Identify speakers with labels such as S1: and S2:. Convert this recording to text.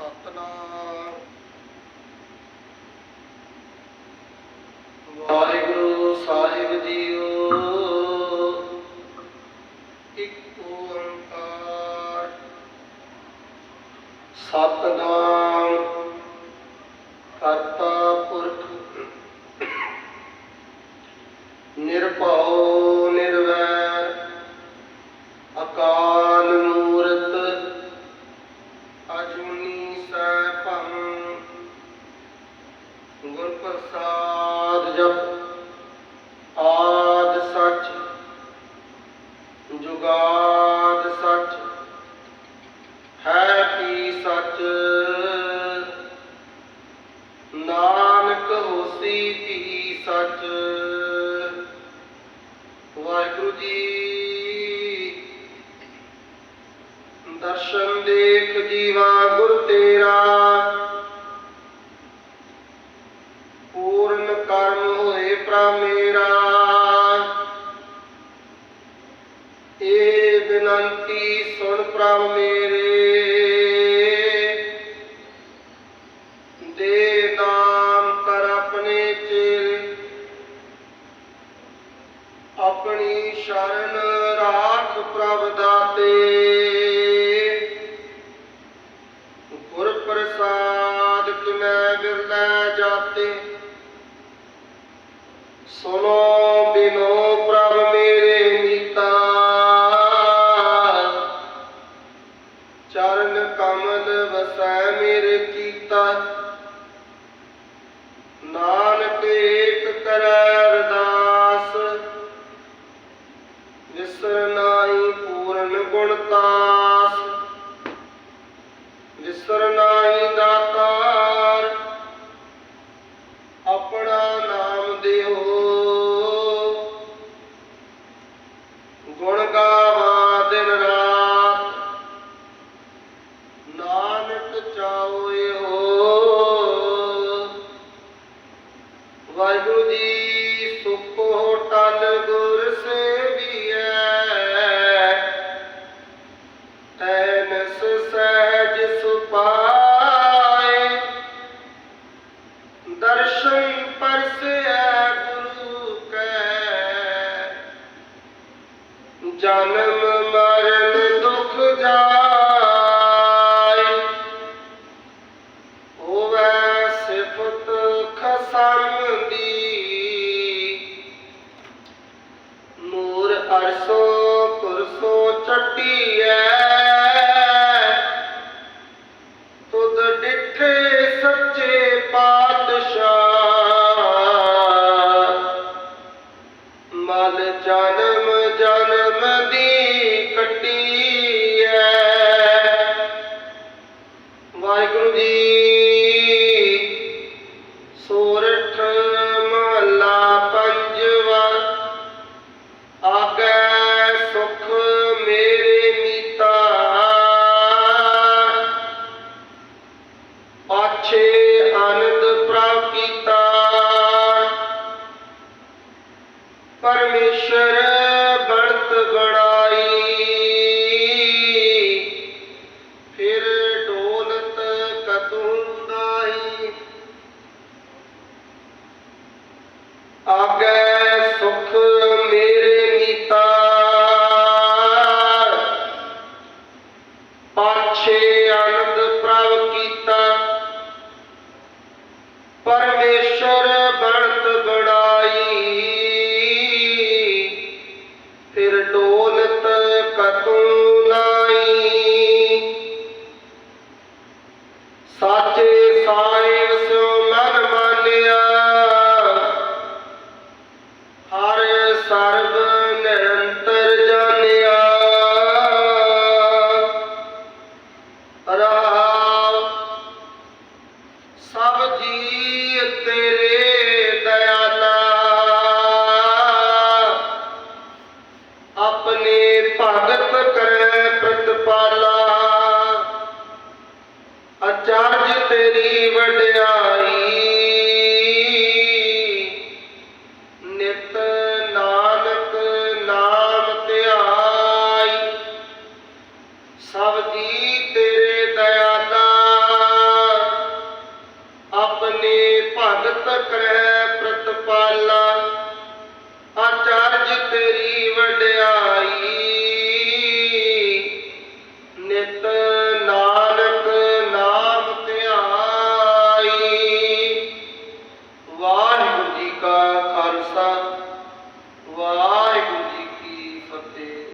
S1: ਸਤਨਾਮ। ਵਾਹਿਗੁਰੂ ਸਾਹਿਬ JIO. ਇੱਕ ਓੰਕਾਰ। ਸਤਨਾਮ। ਕਰਤਾ ਪੁਰਖ। ਨਿਰਭਉ। ਦਰਸ਼ਨ ਦੇਖ ਜੀਵਾ ਗੁਰ ਤੇਰਾ। ਪੂਰਨ ਕਰਮ ਹੋਏ ਮੇਰਾ। ਇਹ ਬਿਨੰਤੀ ਸੁਣ ਪ੍ਰਭ ਨਾਨਕ ਏਕ ਕਰੈ ਪੂਰਨ ਗੁਣ ਤਾਸ ਵਿਸਰ दर्शन परस गुरु कै जन्म জানা Okay. ਸਰਬ ਨਿਰੰਤਰ ਜਾਣਿਆ ਰਹਾ ਸਭ ਜੀ ਆਪਣੀ ਭਗਤ ਕਰੈ ਪ੍ਰਤਪਾਲਾ ਆਚਾਰਜ ਤੇਰੀ